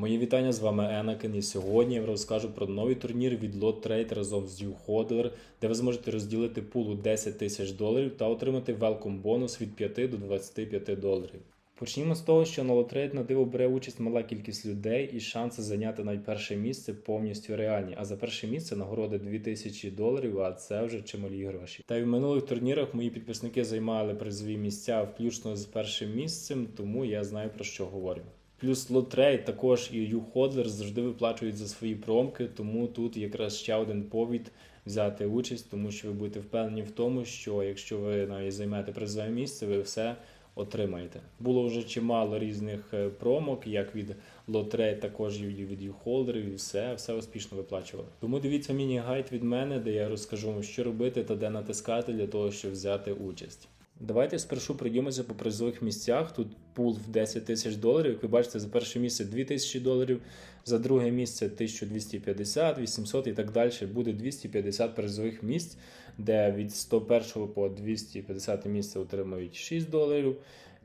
Мої вітання з вами Енакен. І сьогодні я розкажу про новий турнір від Lot разом з YouHodler, де ви зможете розділити пулу 10 тисяч доларів та отримати велком бонус від 5 до 25 доларів. Почнімо з того, що на лотрейд на диво бере участь мала кількість людей і шанси зайняти навіть перше місце повністю реальні. А за перше місце нагороди 2000 доларів, а це вже чималі гроші. Та й в минулих турнірах мої підписники займали призові місця, включно з першим місцем, тому я знаю про що говорю. Плюс лотрейд також і YouHodler завжди виплачують за свої промки, тому тут якраз ще один повід взяти участь, тому що ви будете впевнені в тому, що якщо ви навіть займете призове місце, ви все отримаєте. Було вже чимало різних е, промок, як від лотрей, також і від юхолдерів, і все, все успішно виплачували. Тому дивіться міні-гайд від мене, де я розкажу вам, що робити та де натискати для того, щоб взяти участь. Давайте спершу пройдемося по призових місцях. Тут пул в 10 тисяч доларів. Як ви бачите, за перше місце 2 тисячі доларів, за друге місце 1250, 800 і так далі. Буде 250 призових місць, де від 101 по 250 місце отримають 6 доларів.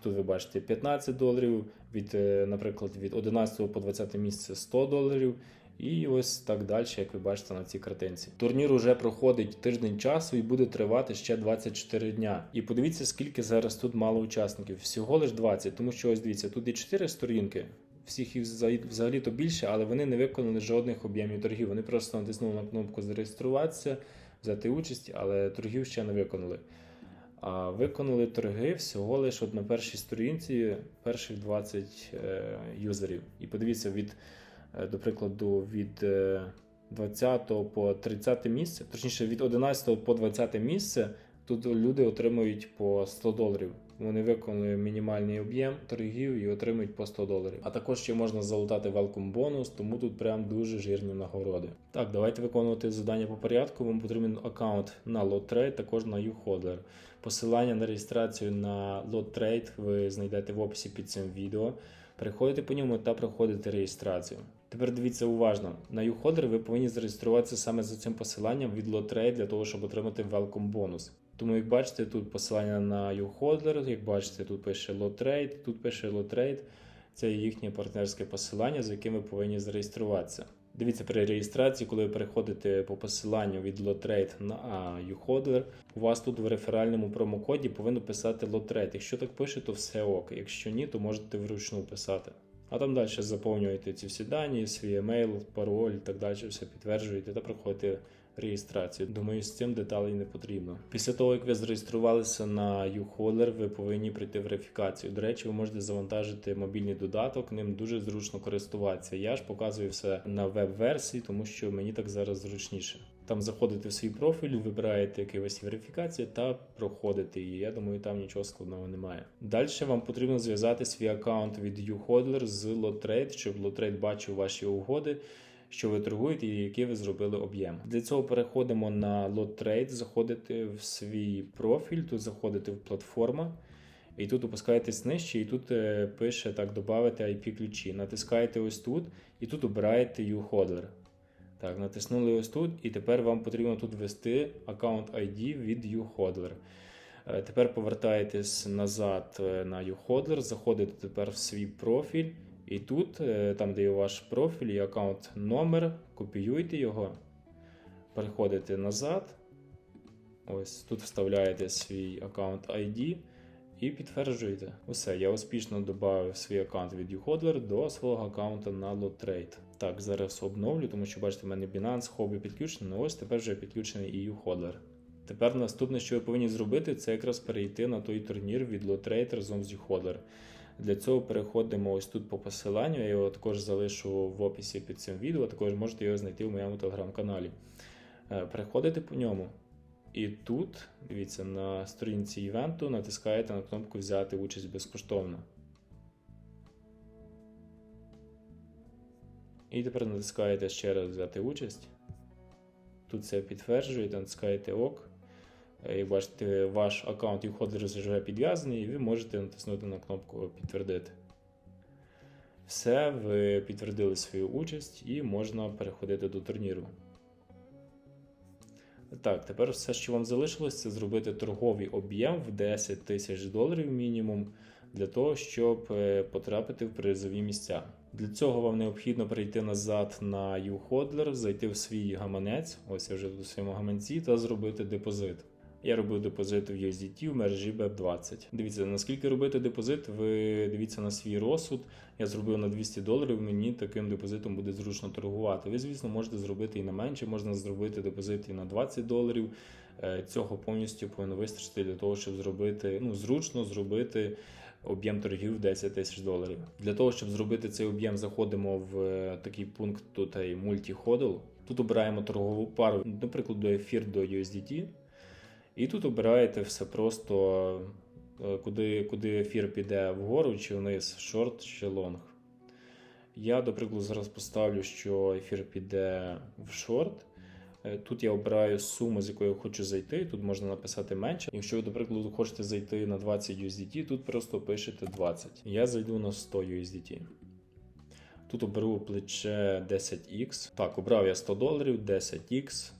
Тут ви бачите 15 доларів, від, е, наприклад, від 11 по 20 місце 100 доларів. І ось так далі, як ви бачите на цій картинці. Турнір уже проходить тиждень часу і буде тривати ще 24 дня. І подивіться, скільки зараз тут мало учасників. Всього лиш 20, тому що ось дивіться, тут є 4 сторінки. Всіх їх взагалі то більше, але вони не виконали жодних об'ємів торгів. Вони просто натиснули на кнопку зареєструватися, взяти участь, але торгів ще не виконали. А виконали торги всього лише от на першій сторінці перших 20 е, юзерів. І подивіться, від, до прикладу, від е, 20 по 30 місце, точніше від 11 по 20 місце, тут люди отримують по 100 доларів. Вони виконали мінімальний об'єм торгів і отримують по 100 доларів. А також ще можна залутати welcome бонус, тому тут прям дуже жирні нагороди. Так, давайте виконувати завдання по порядку. Вам потрібен аккаунт на LotTrade, також на YouHodler. Посилання на реєстрацію на LotTrade ви знайдете в описі під цим відео. Переходите по ньому та проходите реєстрацію. Тепер дивіться уважно. На YouHodler ви повинні зареєструватися саме за цим посиланням від LotTrade для того, щоб отримати welcome бонус. Тому, як бачите, тут посилання на YouHodler, як бачите, тут пише LotTrade, тут пише LotTrade. Це їхнє партнерське посилання, з яким ви повинні зареєструватися. Дивіться, при реєстрації, коли ви переходите по посиланню від LotTrade на YouHodler, у вас тут в реферальному промокоді повинно писати LotTrade. Якщо так пише, то все ок. Якщо ні, то можете вручну писати. А там далі заповнюєте ці всі дані, свій емейл, пароль і так далі, все підтверджуєте та проходите реєстрацію. Думаю, з цим деталей не потрібно. Після того, як ви зареєструвалися на YouHodler, ви повинні пройти верифікацію. До речі, ви можете завантажити мобільний додаток, ним дуже зручно користуватися. Я ж показую все на веб-версії, тому що мені так зараз зручніше. Там заходите в свій профіль, вибираєте якусь верифікацію та проходите її. Я думаю, там нічого складного немає. Далі вам потрібно зв'язати свій аккаунт від YouHodler з LotTrade, щоб LotTrade бачив ваші угоди що ви торгуєте і який ви зробили об'єм. Для цього переходимо на LotTrade, заходите в свій профіль, тут заходите в платформа. І тут опускаєтесь нижче, і тут е, пише так, додати IP-ключі. Натискаєте ось тут, і тут обираєте YouHodler. Так, натиснули ось тут, і тепер вам потрібно тут ввести аккаунт ID від YouHodler. Е, Тепер повертаєтесь назад е, на YouHodler, заходите тепер в свій профіль. І тут, е, там, де є ваш профіль і аккаунт номер, копіюйте його, переходите назад. Ось тут вставляєте свій аккаунт ID і підтверджуєте. Усе, я успішно додав свій аккаунт від YouHodler до свого аккаунта на LotTrade. Так, зараз обновлю, тому що бачите, в мене Binance, хобі підключений, ну ось тепер вже підключений і YouHodler. Тепер наступне, що ви повинні зробити, це якраз перейти на той турнір від LotTrade разом з YouHodler. Для цього переходимо ось тут по посиланню. Я його також залишу в описі під цим відео, також можете його знайти в моєму телеграм-каналі. Е, переходите по ньому. І тут, дивіться, на сторінці івенту натискаєте на кнопку Взяти участь безкоштовно. І тепер натискаєте ще раз взяти участь. Тут це підтверджуєте, натискаєте ОК. Як бачите, ваш аккаунт YouHodler вже підв'язаний, і ви можете натиснути на кнопку Підтвердити. Все, ви підтвердили свою участь і можна переходити до турніру. Так, тепер все, що вам залишилось, це зробити торговий об'єм в 10 тисяч доларів мінімум для того, щоб е, потрапити в призові місця. Для цього вам необхідно перейти назад на uHodler, зайти в свій гаманець, ось я вже у своєму гаманці, та зробити депозит. Я робив депозит в USDT в мережі BEP20. Дивіться, наскільки робити депозит, ви дивіться на свій розсуд. Я зробив на 200 доларів, мені таким депозитом буде зручно торгувати. Ви, звісно, можете зробити і на менше, можна зробити депозит і на 20 доларів. Е, Цього повністю повинно вистачити для того, щоб зробити, ну, зручно зробити об'єм торгів в 10 тисяч доларів. Для того, щоб зробити цей об'єм, заходимо в е, такий пункт тут е, Multi-Hodl. Тут обираємо торгову пару, наприклад, до ефір до USDT. І тут обираєте все просто, е, куди, куди ефір піде вгору чи вниз, шорт чи лонг. Я, до прикладу, зараз поставлю, що ефір піде в шорт. Е, Тут я обираю суму, з якою я хочу зайти. Тут можна написати менше. Якщо ви, до прикладу, хочете зайти на 20 USDT, тут просто пишете 20. Я зайду на 100 USDT. Тут оберу плече 10X. Так, обрав я 100 доларів, 10X.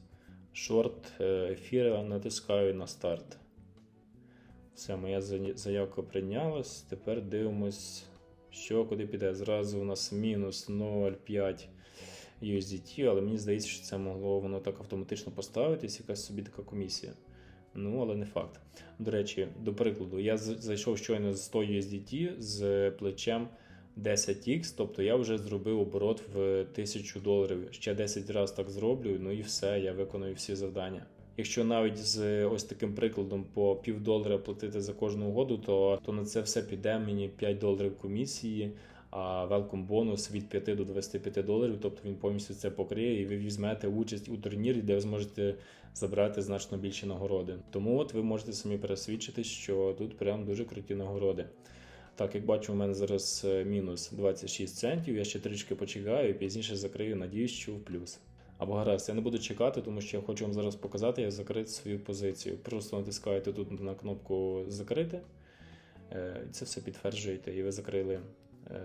Шорт е, ефіра натискаю на старт. Все, моя заявка прийнялась. Тепер дивимось, що куди піде. Зразу у нас мінус 0,5 USDT, але мені здається, що це могло воно так автоматично поставитись, якась собі така комісія. Ну, але не факт. До речі, до прикладу, я зайшов щойно з 100 USDT з плечем 10X, тобто я вже зробив оборот в 1000 доларів. Ще 10 разів так зроблю, ну і все, я виконую всі завдання. Якщо навіть з ось таким прикладом по пів долара платити за кожну угоду, то, то на це все піде мені 5 доларів комісії, welcome бонус від 5 до 25 доларів, тобто він повністю це покриє, і ви візьмете участь у турнірі, де ви зможете забрати значно більші нагороди. Тому от ви можете самі пересвідчитись, що тут прям дуже круті нагороди. Так, як бачу, у мене зараз е, мінус 26 центів. Я ще трішки почекаю і пізніше закрию, надіюсь, що в плюс. Або гаразд, я не буду чекати, тому що я хочу вам зараз показати, як закрити свою позицію. Просто натискаєте тут на кнопку Закрити, е, це все підтверджуєте, і ви закрили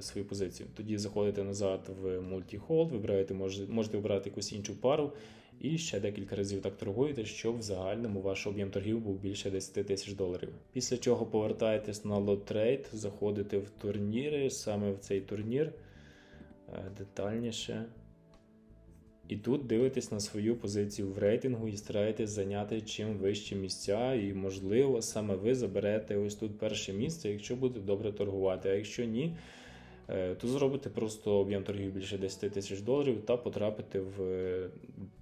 свою позицію. Тоді заходите назад в Multi-Hold, вибираєте, може- можете обрати якусь іншу пару, і ще декілька разів так торгуєте, щоб в загальному ваш об'єм торгів був більше 10 тисяч доларів. Після чого повертаєтесь на Trade, заходите в турніри, саме в цей турнір е, детальніше. І тут дивитесь на свою позицію в рейтингу і стараєтесь зайняти чим вищі місця, і, можливо, саме ви заберете ось тут перше місце, якщо будете добре торгувати. А якщо ні, е, то зробите просто об'єм торгів більше 10 тисяч доларів та потрапите в е,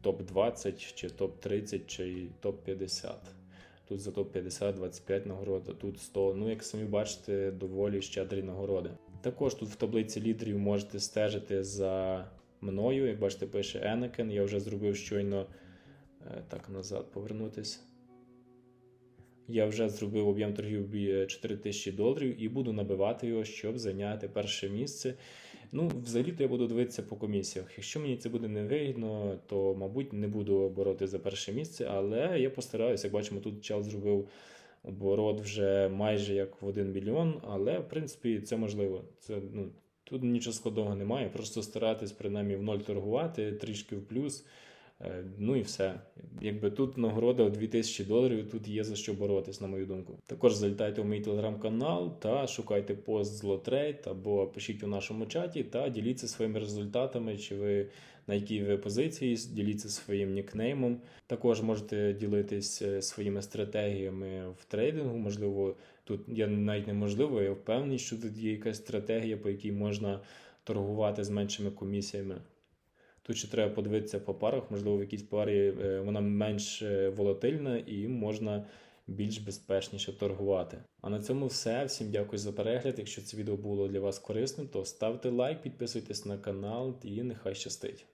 топ-20 чи топ-30 чи топ-50. Тут за топ-50 25 нагород, а тут 100. Ну, як самі бачите, доволі щедрі нагороди. Також тут в таблиці лідерів можете стежити за мною. Як бачите, пише Енекен. Я вже зробив щойно е, так назад повернутись. Я вже зробив об'єм торгів бі- 4 тисячі доларів і буду набивати його, щоб зайняти перше місце. Ну, взагалі-то я буду дивитися по комісіях. Якщо мені це буде невигідно, то, мабуть, не буду бороти за перше місце, але я постараюся. Як бачимо, тут чел зробив оборот вже майже як в 1 мільйон, але в принципі це можливо. Це, ну, тут нічого складного немає. Просто старатись принаймні в ноль торгувати, трішки в плюс. Е, Ну і все. Якби тут нагорода в 2000 доларів, тут є за що боротись, на мою думку. Також залітайте у мій телеграм-канал та шукайте пост з Лотрейд або пишіть у нашому чаті та діліться своїми результатами, чи ви на якій ви позиції, діліться своїм нікнеймом. Також можете ділитись е, своїми стратегіями в трейдингу. Можливо, тут я навіть неможливо, я впевнений, що тут є якась стратегія, по якій можна торгувати з меншими комісіями. Тут ще треба подивитися по парах, можливо, в якійсь парі е, вона менш е, волатильна і можна більш безпечніше торгувати. А на цьому все. Всім дякую за перегляд. Якщо це відео було для вас корисним, то ставте лайк, підписуйтесь на канал і нехай щастить.